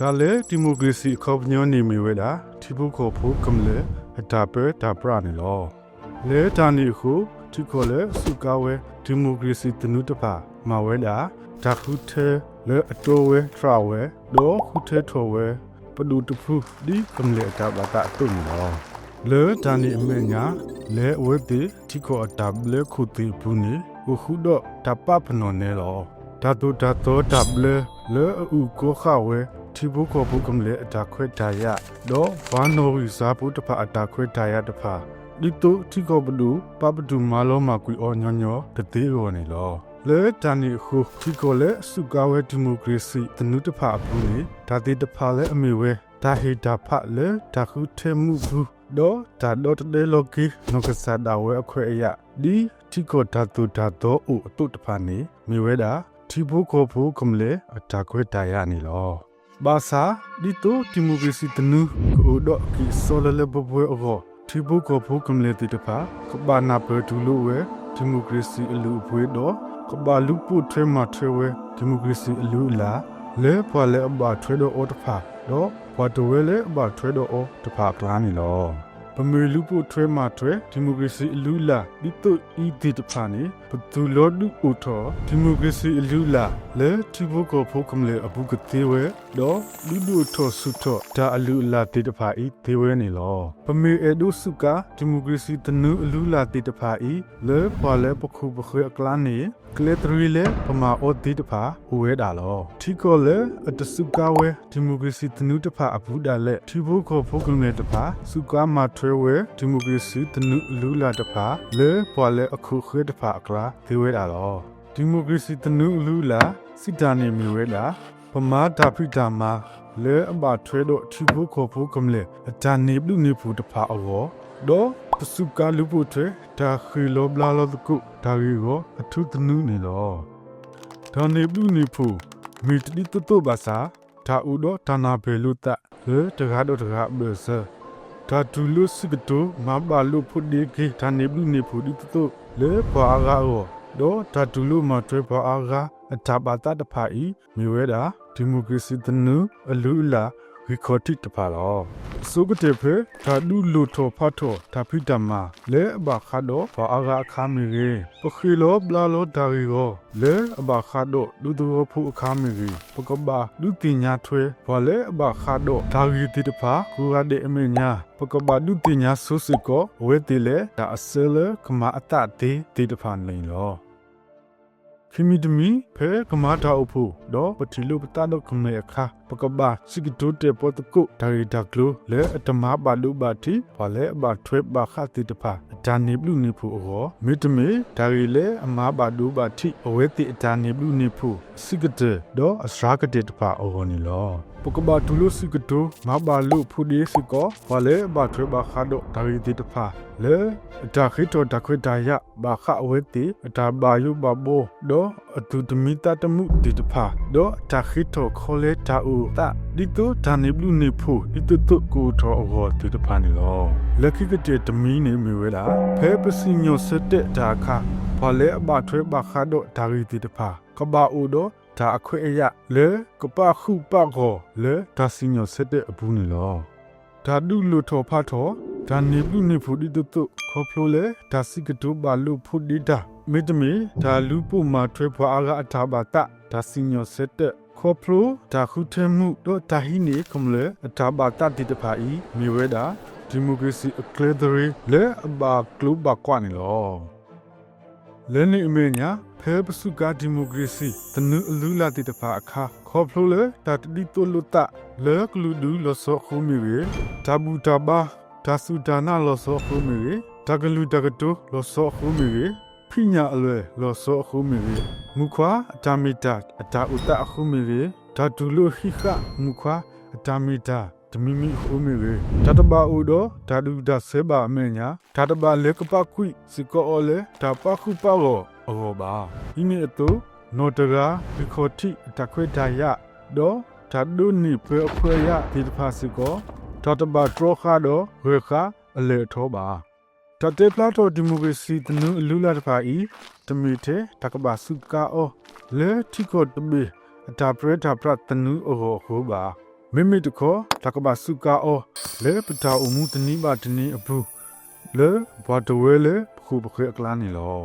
ဒါလေဒီမိုကရေစီခေါပညောနေမီဝဲတာဒီဘုခေါ်ဖို့ကမလေအတာပဲတာပရနေလောလေတာနီခုဒီခေါ်လေစုကားဝဲဒီမိုကရေစီတနုတပါမဝဲတာဒါခုထဲလေအတော်ဝဲထရာဝဲဒေါ်ခုထဲထော်ဝဲပဒူတဖူဒီကမလေအတာဘာတာအတုံလောလေတာနီအမေညာလေဝဲတိဒီခေါ်အတာဘလေခုတိဘူးနီကိုခုတော့တပပနော်နေလောဓာတုဓာတောတဘလေလေအူကိုခဝဲ တီဘုကိုဘုကမလေအတာခွဲတာရတော့ဘာနိုရီစာဘုတဖအတာခွဲတာရတဖဒီတိုတီကိုဘဒူပပဒူမာလောမကွီအောညောညောတသေးရောနေလောလေတန်နီခုတီကိုလေစုကားဝဲဒီမိုကရေစီတနုတဖအပူနေဒါတိတဖလဲအမေဝဲဒါဟေတာဖလေဒါခုထဲမှုဘူးတော့ဒါတော့တဲလောကီနောကဆာဒါဝဲအခွဲအရဒီတီကိုဓာတုဓာတော့ဥအတုတဖနေမိဝဲတာတီဘုကိုဘုကမလေအတာခွဲတာရနေလော ဘာသာဒီတိုဒီမိုကရေစီတနုကိုတော့ကီဆိုလလေဘဘွေအောတီဘုကိုဘုကမလေတိတဖကဘာနာဘဒူလိုဝဲဒီမိုကရေစီအလူဘွေတော့ကဘာလူပုထွဲမှာထွဲဝဲဒီမိုကရေစီအလူလာလဲပွာလဲအဘထွဲတော့အော်တဖတော့ဘွာတဝဲလဲအဘထွဲတော့အော်တဖကလာနေလော ပမေလူပုထွဲမှာထွဲဒီမိုကရေစီအလူလာဒီတုဤဒီတဖာနေဘသူလောဒူဥထောဒီမိုကရေစီအလူလာလဲတီဘုကိုဖုကမလေအပုကသေးဝဲတော့လူလူထောဆုထောဒါအလူလာတိတဖာဤသေးဝဲနေလောပမေအဒုစုကဒီမိုကရေစီတနုအလူလာတိတဖာဤလဲပွာလဲပခုပခွေအကလာနေ ကလက်ထရီလေပမာအောဒီတဖာဥဝဲတာလောထီကောလေအတစုကဝဲဒီမိုကရေစီတနုတဖာအဘူးတာလက်ထီဘုကိုဖုကမလေတဖာစုကမာထွဲဝဲဒီမိုကရေစီတနုအလူလာတဖာလဲပွာလဲအခုခွေတဖာအကလာသေးဝဲတာလောဒီမိုကရေစီတနုအလူလာစစ်တာနေမီဝဲလာပမာတာဖိတာမာလဲအဘထွဲတော့ထီဘုကိုဖုကမလေအတန်နေဘလူနေဖူတဖာအောတော့ ပစုကလူပုထွဲဒါခီလောဘလာလောတကုဒါရီကိုအထုတနုနေလောဒါနေဘလူနေဖူမိတတိတတဘာသာဒါဥတော့ဌာနာဘေလူတလေတကားတော့တကားဘေဆာဒါဒူလုစကတိုမဘာလုဖုဒီကေဒါနေဘလူနေဖူဒီတတလေပွာကာရောတော့ဒါဒူလုမထွဲပွာအာကာအထပါတတဖာဤမြေဝဲတာဒီမိုကရေစီတနုအလူလာ ရီခေါ်တိတဖာလောစုကတေဖေဒါဒူလူထောဖတ်ထောဒါဖိတမလဲအဘခါတော့ဘာအာဂအခါမီရေပခိလောဘလာလောဒါရီကိုလဲအဘခါတော့ဒူဒူဖုအခါမီရေပကဘာဒူတင်ညာထွဲဘာလဲအဘခါတော့ဒါရီတိတဖာကူရတဲ့အမေညာပကဘာဒူတင်ညာဆုစကိုဝဲတိလေဒါအစလကမအတတေတိတဖာလိန်လောခိမီဒမီဖဲကမာတာအဖို့တော့ပတိလုပတတော့ခမေအခါပ ကဘာစိကတုတေပတကုဒါရီဒါကလိုလဲအတမဘာလူဘာတီဘာလဲအဘထွဲဘာခတိတဖာဒါနေဘလူနေဖို့အောမေတမေဒါရီလဲအမဘာဒူဘာတီအဝဲတိအဒါနေဘလူနေဖို့စိကတေတော့အစရာကတေတဖာအောနီလောပကဘာတူလို့စိကတိုမဘာလူဖူဒီစကောဘာလဲဘာထွဲဘာခါတော့ဒါရီတိတဖာလဲဒါခိတောဒါခွေဒါယဘာခအဝဲတိဒါဘာယုဘဘောတော့အတူတမီတတမှုတိတဖာတော့ဒါခိတောခေါ်လဲဒါဥတာဒီတိုဒါနေဘလူနေဖို့ဒီတိုတုကိုထောအောတိတဖာနေလောလက်ခိကတဲ့တမီနေမြဝဲလားဖဲပစီညိုစတဲ့ဒါခဘာလဲအဘထွဲဘာခါတော့ဒါရီတိတဖာကဘာဥတော့ဒါအခွေအရလေကပခုပကောလေဒါစညိုစတဲ့အဘူးနေလောဒါဒုလူထောဖတ်ထောဒါနေပုနေဖူဒီတုခေါဖလိုလေဒါစိကတုဘာလူဖူဒီတာမေတမေဒါလူပုမာထွဲဖွာအားအထာဘာတဒါစညိုစတဲ့ ခေါဖလိုဒါခုထဲမှုတော့တာဟိနေကမလေအထာဘာတတိတဖာဤမြေဝဲတာဒီမိုကရေစီအကလေဒရီလေအဘာကလုဘကွာနေလောလဲနေအမေညာဖဲပစုကဒီမိုကရေစီတနုအလူလာတိတဖာအခါခေါဖလိုလေတာတိတိုလုတလဲကလူဒူလဆောခုမီရေတဘူတဘာဒါစုဒါနာလဆောခုမီရေတကလူတကတိုလဆောခုမီရေဖိညာအလွယ်လဆောခုမီရေ မူခွာအတမီတာအတာဥတအခုမီရေဒါတူလုခိခမူခွာအတမီတာတမီမီခုမီရေတတဘာဥဒဒါဒူဒါဆေဘာအမေညာတတဘာလေကပခွိစကောအလေဒါပခုပါရောအောဘာဒီနေ့အတူနောတရာဒီခိုတိတခွေဒါယဒေါ်ဓာဒုနိဖေအဖွေယဒီတဖာစကောတတဘာထရခါဒေါ်ဝေခါအလေထောပါတတေပလာတိုဒီမိုကရေစီတနုလူလာတဖာဤ တမီတေတကဘာစုကာအောလေတီကိုတမီအတာပရတာပရတနုအောဟောပါမမိမိတခောတကဘာစုကာအောလေပတာအမှုတနိပါတနိအဘူးလေဘဝတဝဲလေခုပခွေအကလာနေလော